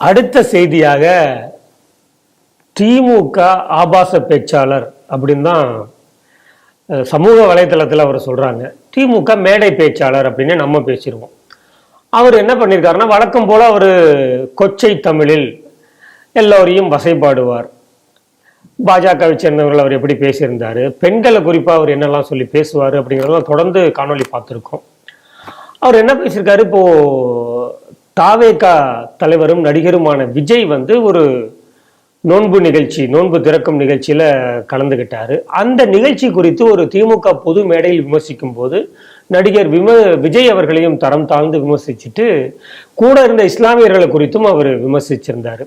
அடுத்த செய்தியாக திமுக ஆபாச பேச்சாளர் அப்படின்னு தான் சமூக வலைத்தளத்தில் அவர் சொல்கிறாங்க திமுக மேடை பேச்சாளர் அப்படின்னு நம்ம பேசிடுவோம் அவர் என்ன பண்ணியிருக்காருன்னா வழக்கம் போல் அவர் கொச்சை தமிழில் எல்லோரையும் வசைப்பாடுவார் பாஜகவை சேர்ந்தவர்கள் அவர் எப்படி பேசியிருந்தாரு பெண்களை குறிப்பாக அவர் என்னெல்லாம் சொல்லி பேசுவார் அப்படிங்கிறதெல்லாம் தொடர்ந்து காணொளி பார்த்துருக்கோம். அவர் என்ன பேசியிருக்காரு இப்போது தாவேகா தலைவரும் நடிகருமான விஜய் வந்து ஒரு நோன்பு நிகழ்ச்சி நோன்பு திறக்கும் நிகழ்ச்சியில் கலந்துகிட்டாரு. அந்த நிகழ்ச்சி குறித்து ஒரு திமுக பொது மேடையில் விமர்சிக்கும் போது நடிகர் விம விஜய் அவர்களையும் தரம் தாழ்ந்து விமர்சிச்சுட்டு கூட இருந்த இஸ்லாமியர்களை குறித்தும் அவர் விமர்சிச்சிருந்தாரு.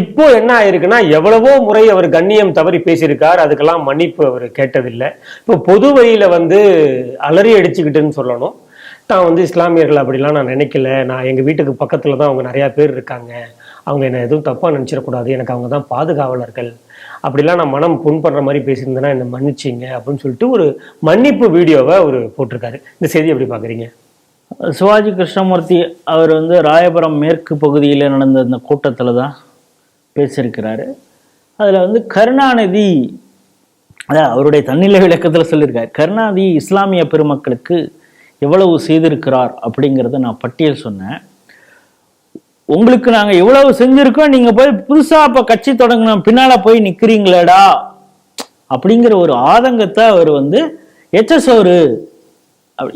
இப்போ என்ன ஆயிருக்குன்னா எவ்வளவோ முறை அவர் கண்ணியம் தவறி பேசியிருக்கார் அதுக்கெல்லாம் மன்னிப்பு அவர் கேட்டதில்லை. இப்போ பொது வழியில் வந்து அலறி அடிச்சுக்கிட்டுன்னு சொல்லணும். தான் வந்து இஸ்லாமியர்கள் அப்படிலாம் நான் நினைக்கல. நான் எங்கள் வீட்டுக்கு பக்கத்தில் தான் அவங்க நிறையா பேர் இருக்காங்க. அவங்க என்னை எதுவும் தப்பாக நினச்சிடக்கூடாது. எனக்கு அவங்க தான் பாதுகாவலர்கள். அப்படிலாம் நான் மனம் புண்படுற மாதிரி பேசியிருந்தேன்னா என்னை மன்னிச்சிங்க அப்படின்னு சொல்லிட்டு ஒரு மன்னிப்பு வீடியோவை அவர் போட்டிருக்காரு. இந்த செய்தி எப்படி பார்க்குறீங்க? சிவாஜி கிருஷ்ணமூர்த்தி அவர் வந்து ராயபுரம் மேற்கு பகுதியில் நடந்த அந்த கூட்டத்தில் தான் பேசியிருக்கிறாரு. அதில் வந்து கருணாநிதி அதான் அவருடைய தன்னிலை விளக்கத்தில் சொல்லியிருக்காரு. கருணாநிதி இஸ்லாமிய பெருமக்களுக்கு எவ்வளவு செய்திருக்கிறார் அப்படிங்கிறத நான் பட்டியல் சொன்னேன். உங்களுக்கு நாங்கள் இவ்வளவு செஞ்சுருக்கோம் நீங்கள் போய் புதுசாக இப்போ கட்சி தொடங்கணும் பின்னால் போய் நிற்கிறீங்களேடா அப்படிங்கிற ஒரு ஆதங்கத்தை அவர் வந்து எச்சசோறு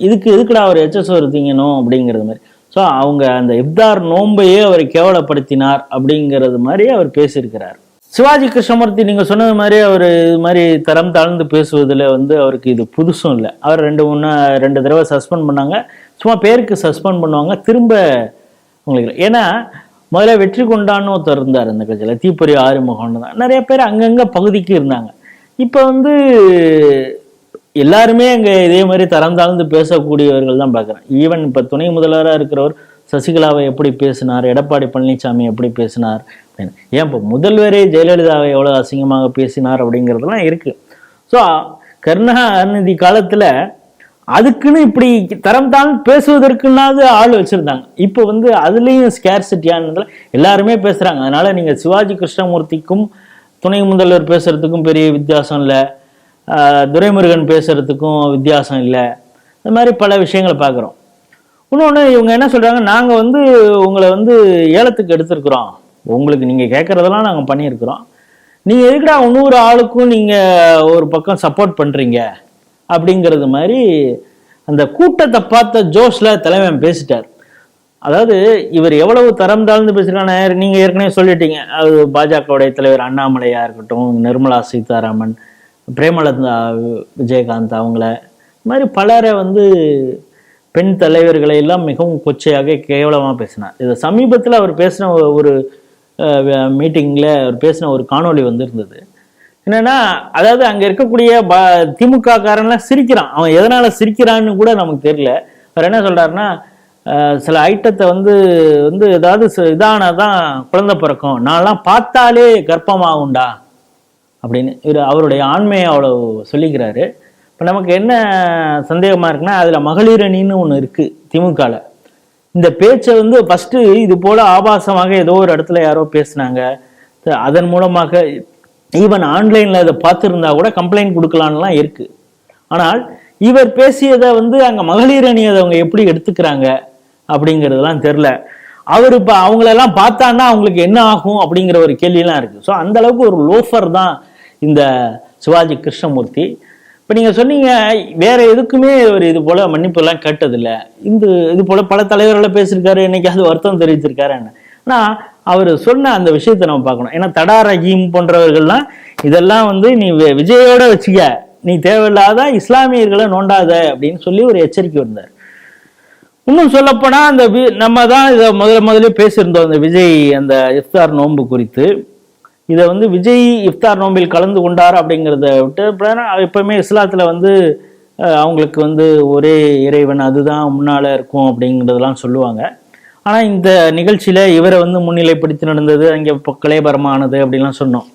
இதுக்கு எதுக்குடா அவர் எச்சசோறு தீங்கணும் அப்படிங்கிறது மாதிரி. ஸோ அவங்க அந்த இப்தார் நோன்பையே அவரை கேவலப்படுத்தினார் அப்படிங்கிறது மாதிரி அவர் பேசியிருக்கிறார். சிவாஜி கிருஷ்ணமூர்த்தி நீங்கள் சொன்னது மாதிரி அவர் இது மாதிரி தரம் தாழ்ந்து பேசுவதில் வந்து அவருக்கு இது புதுசும் இல்லை. அவர் ரெண்டு மூணு ரெண்டு தடவை சஸ்பெண்ட் பண்ணாங்க. சும்மா பேருக்கு சஸ்பெண்ட் பண்ணுவாங்க. திரும்ப உங்களுக்கு ஏன்னா முதல்ல வெற்றி கொண்டான்னு ஒருத்தர் இருந்தார் அந்த கட்சியில். தீப்பொறி ஆறுமுகம்னு தான். நிறைய பேர் அங்கங்கே பகுதிக்கு இருந்தாங்க. இப்போ வந்து எல்லாருமே அங்கே இதே மாதிரி தரம் தாழ்ந்து பேசக்கூடியவர்கள் தான் பார்க்குறேன் ஈவன் இப்போ துணை முதல்வராக இருக்கிறவர் சசிகலாவை எப்படி பேசினார் எடப்பாடி பழனிசாமி எப்படி பேசினார் ஏன் இப்போ முதல்வரே ஜெயலலிதாவை எவ்வளோ அசிங்கமாக பேசினார் அப்படிங்கிறதெல்லாம் இருக்குது ஸோ கருணாநிதி காலத்தில் அதுக்குன்னு இப்படி தரம் தான் பேசுவதற்குன்னாவது ஆள் வச்சுருந்தாங்க. இப்போ வந்து அதுலேயும் ஸ்கேர்சிட்டியானதில் எல்லாருமே பேசுகிறாங்க அதனால் நீங்கள் சிவாஜி கிருஷ்ணமூர்த்திக்கும் துணை முதல்வர் பேசுகிறதுக்கும் பெரிய வித்தியாசம் இல்லை. துரைமுருகன் பேசுகிறதுக்கும் வித்தியாசம் இல்லை. இந்த மாதிரி பல விஷயங்களை பார்க்குறோம் இன்னொன்று இவங்க என்ன சொல்கிறாங்க நாங்கள் வந்து உங்களை வந்து ஏலத்துக்கு எடுத்திருக்கிறோம். உங்களுக்கு நீங்கள் கேட்குறதெல்லாம் நாங்கள் பண்ணியிருக்கிறோம். நீங்கள் எதுக்குடா இன்னொரு ஆளுக்கும் நீங்கள் ஒரு பக்கம் சப்போர்ட் பண்ணுறீங்க அப்படிங்கிறது மாதிரி அந்த கூட்டத்தை பார்த்த ஜோஷில் தலைவன் பேசிட்டார். அதாவது இவர் எவ்வளவு தரம் தாழ்ந்து பேசுகிறான நீங்கள் ஏற்கனவே சொல்லிட்டீங்க. அது பாஜகவுடைய தலைவர் அண்ணாமலையாக இருக்கட்டும் நிர்மலா சீதாராமன் பிரேமலதா விஜயகாந்த் அவங்கள இது மாதிரி பலரை வந்து பெண் தலைவர்களை எல்லாம் மிகவும் கொச்சையாக கேவலமாக பேசினார். இது சமீபத்தில் அவர் பேசின ஒரு மீட்டிங்கில் அவர் பேசின ஒரு காணொளி வந்திருந்தது. என்னென்னா அதாவது அங்கே இருக்கக்கூடிய ப திமுக காரன்லாம் சிரிக்கிறான். அவன் எதனால் சிரிக்கிறான்னு கூட நமக்கு தெரியல. அவர் என்ன சொல்கிறாருன்னா சில ஐட்டத்தை வந்து வந்து ஏதாவது ச- இதானாதான் குழந்தை பிறக்கும். நான்லாம் பார்த்தாலே கர்ப்பமாகும்டா. அப்படின்னு இவர் அவருடைய ஆண்மையை அவ்வளோ சொல்லிக்கிறாரு. இப்போ நமக்கு என்ன சந்தேகமாக இருக்குன்னா அதில் மகளிர் அணின்னு ஒன்று இருக்குது திமுகவில் இந்த பேச்சை வந்து ஃபர்ஸ்ட் இது போல ஆபாசமாக ஏதோ ஒரு இடத்துல யாரோ பேசுனாங்க. அதன் மூலமாக ஈவன் ஆன்லைன்ல இதை பார்த்துருந்தா கூட கம்ப்ளைண்ட் கொடுக்கலான்லாம் இருக்கு. ஆனால் இவர் பேசியதை வந்து அங்கே மகளிர் அணி அதை அவங்க எப்படி எடுத்துக்கிறாங்க அப்படிங்கிறதெல்லாம் தெரில அவர் இப்போ அவங்களெல்லாம் பார்த்தான்னா அவங்களுக்கு என்ன ஆகும் அப்படிங்கிற ஒரு கேள்வியெல்லாம் இருக்குது ஸோ அந்த அளவுக்கு ஒரு லோஃபர் தான் இந்த சிவாஜி கிருஷ்ணமூர்த்தி. இப்போ நீங்க சொன்னீங்க வேற எதுக்குமே ஒரு இது போல மன்னிப்பு எல்லாம் கேட்டதில்ல. இந்த இது போல பல தலைவர்களை பேசியிருக்காரு என்னைக்காவது வருத்தம் தெரிவிச்சிருக்காரு என்ன ஆனா அவர் சொன்ன அந்த விஷயத்தை நம்ம பார்க்கணும். ஏன்னா தடா ரஹீம் போன்றவர்கள்லாம் இதெல்லாம் வந்து நீ வி- விஜயோட வச்சுக்க. நீ தேவையில்லாத இஸ்லாமியர்களை நோண்டாத அப்படின்னு சொல்லி ஒரு எச்சரிக்கை வந்தார். இன்னும் சொல்லப்போனா அந்த வி- நம்ம தான் இதை முதல்ல முதல்ல பேசியிருந்தோம் அந்த விஜய் அந்த இஃப்தார் நோன்பு குறித்து. இதை வந்து விஜய் இஃப்தார் நோம்பில் கலந்து கொண்டார் அப்படிங்கிறத விட்டு எப்பவுமே இஸ்லாத்துல வந்து அவங்களுக்கு வந்து ஒரே இறைவன் அதுதான் முன்னால இருக்கும் அப்படிங்கிறதெல்லாம் சொல்லுவாங்க. ஆனா இந்த நிகழ்ச்சியில இவரை வந்து முன்னிலைப்படுத்தி நடந்தது அங்கே இப்போ கலைபரமானது அப்படின்லாம் சொன்னோம்.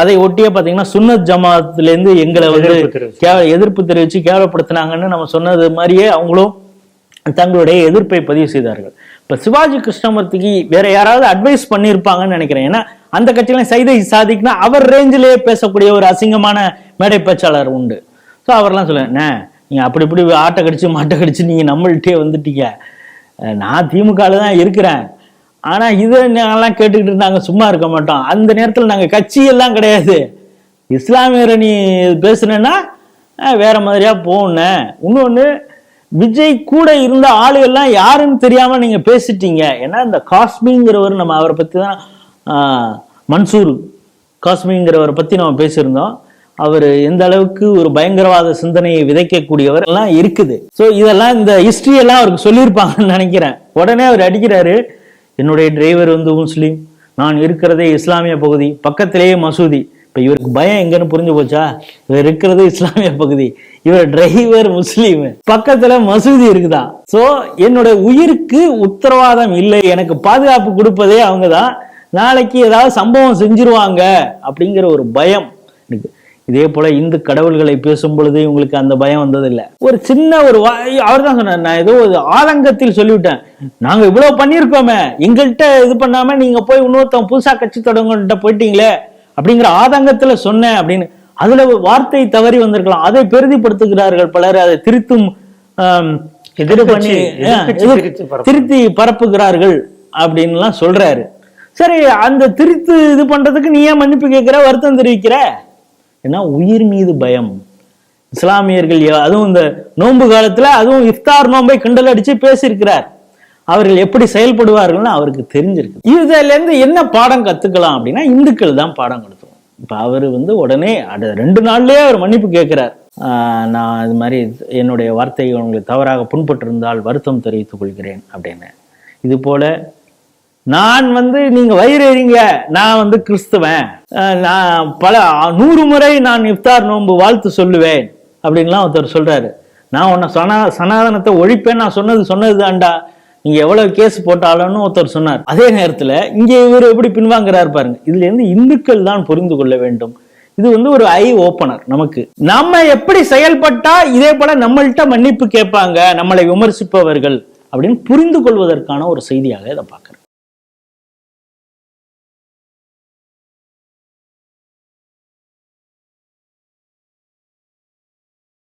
அதை ஒட்டியே பார்த்தீங்கன்னா சுன்னத் ஜமாத்லேருந்து எங்களை வந்து. கேவ எதிர்ப்பு தெரிவித்து கேவலப்படுத்தினாங்கன்னு நம்ம சொன்னது மாதிரியே அவங்களும் தங்களுடைய எதிர்ப்பை பதிவு செய்தார்கள். இப்ப சிவாஜி கிருஷ்ணமூர்த்திக்கு வேற யாராவது அட்வைஸ் பண்ணியிருப்பாங்கன்னு நினைக்கிறேன். ஏன்னா அந்த கட்சியில சைதை சாதிக்னா அவர் ரேஞ்சிலேயே பேசக்கூடிய ஒரு அசிங்கமான மேடை பேச்சாளர் உண்டு. ஸோ அவர்லாம் சொல்லுவேன் "அண்ணே, நீங்க அப்படி இப்படி ஆட்டை கடிச்சு மாட்டை கடிச்சு நீங்க நம்மள்கிட்டே வந்துட்டீங்க. நான் திமுக தான் இருக்கிறேன். ஆனா இதை நாங்கெல்லாம் கேட்டுக்கிட்டு நாங்கள் சும்மா இருக்க மாட்டோம். அந்த நேரத்தில் நாங்கள் கட்சி எல்லாம் கிடையாது. இஸ்லாமியரை நீ பேசுனேன்னா வேற மாதிரியா போன இன்னொன்று விஜய் கூட இருந்த ஆளுகள்லாம் யாருன்னு தெரியாம நீங்க பேசிட்டீங்க. ஏன்னா இந்த காஸ்மிங்கிறவர் நம்ம அவரை பத்தி தான் மன்சூர் காஸ்மிங்கிறவரை பற்றி நம்ம பேசியிருந்தோம். அவர் எந்த அளவுக்கு ஒரு பயங்கரவாத சிந்தனையை விதைக்கக்கூடியவர் எல்லாம் இருக்குது. ஸோ இதெல்லாம் இந்த ஹிஸ்ட்ரியெல்லாம் எல்லாம் அவருக்கு சொல்லியிருப்பாங்கன்னு நினைக்கிறேன். உடனே அவர் அடிக்கிறாரு. என்னுடைய டிரைவர் வந்து முஸ்லீம் நான் இருக்கிறதே இஸ்லாமிய பகுதி. பக்கத்திலேயே மசூதி. இப்போ இவருக்கு பயம் எங்கன்னு புரிஞ்சு போச்சா? இவர் இருக்கிறது இஸ்லாமிய பகுதி. இவர் டிரைவர் முஸ்லீம். பக்கத்துல மசூதி இருக்குதா? சோ என்னுடைய உயிருக்கு உத்தரவாதம் இல்லை. எனக்கு பாதுகாப்பு கொடுப்பதே அவங்க தான் நாளைக்கு ஏதாவது சம்பவம் செஞ்சிருவாங்க அப்படிங்கிற ஒரு பயம் இருக்கு. இதே போல இந்து கடவுள்களை பேசும் பொழுது உங்களுக்கு அந்த பயம் வந்ததில்லை. ஒரு சின்ன ஒரு அவர் தான் சொன்னார் நான் ஏதோ ஒரு ஆதங்கத்தில் சொல்லிவிட்டேன். நாங்க இவ்வளவு பண்ணியிருக்கோமே எங்கள்கிட்ட இது பண்ணாம நீங்க போய் இன்னொருத்தவங்க புதுசா கட்சி தொடங்கிட்ட போயிட்டீங்களே அப்படிங்கிற ஆதங்கத்துல சொன்னேன் அப்படின்னு. அதுல ஒரு வார்த்தை தவறி வந்திருக்கலாம். அதை பெரிதிப்படுத்துகிறார்கள் பலர். அதை திருத்தும் ஆ, திருத்தி பரப்பு. திருத்தி பரப்புகிறார்கள் அப்படின்லாம் சொல்றாரு. சரி அந்த திருத்து இது பண்றதுக்கு நீ ஏன் மன்னிப்பு கேட்கிற வருத்தம் தெரிவிக்கிற? ஏன்னா உயிர் மீது பயம். இஸ்லாமியர்கள் அதுவும் இந்த நோன்பு காலத்துல அதுவும் இஃப்தார் நோன்பை கிண்டல் அடிச்சு பேசியிருக்கிறார். அவர்கள் எப்படி செயல்படுவார்கள்னு அவருக்கு தெரிஞ்சிருக்கு. இதுல இருந்து என்ன பாடம் கத்துக்கலாம் அப்படின்னா இந்துக்கள் தான் பாடம் கொடுத்தோம் இப்ப அவர் வந்து உடனே அட ரெண்டு நாள்லயே அவர் மன்னிப்பு கேட்கிறார். நான் இது மாதிரி என்னுடைய வார்த்தை உங்களுக்கு தவறாக புண்பட்டிருந்தால் வருத்தம் தெரிவித்துக் கொள்கிறேன் அப்படின்னு. இது போல நான் வந்து நீங்க வயிறறிங்க நான் வந்து கிறிஸ்துவன். நான் பல நூறு முறை நான் இஃப்தார் நோன்பு வாழ்த்து சொல்லுவேன் அப்படின்லாம் ஒருத்தர் சொல்றாரு. நான் உன்னை சனா சனாதனத்தை ஒழிப்பேன் நான் சொன்னது சொன்னது தான்டா. நீங்க எவ்வளவு கேஸ் போட்டாலும்னு ஒருத்தர் சொன்னார். அதே நேரத்துல இங்க இவர் எப்படி பின்வாங்குறாரு பாருங்க. இதுல இருந்து இந்துக்கள் தான் புரிந்து கொள்ள வேண்டும். இது வந்து ஒரு ஐ ஓப்பனர் நமக்கு. நம்ம எப்படி செயல்பட்டா இதே போல நம்மள்கிட்ட மன்னிப்பு கேட்பாங்க நம்மளை விமர்சிப்பவர்கள் அப்படின்னு புரிந்து கொள்வதற்கான ஒரு செய்தியாக இதை பார்க்குறேன்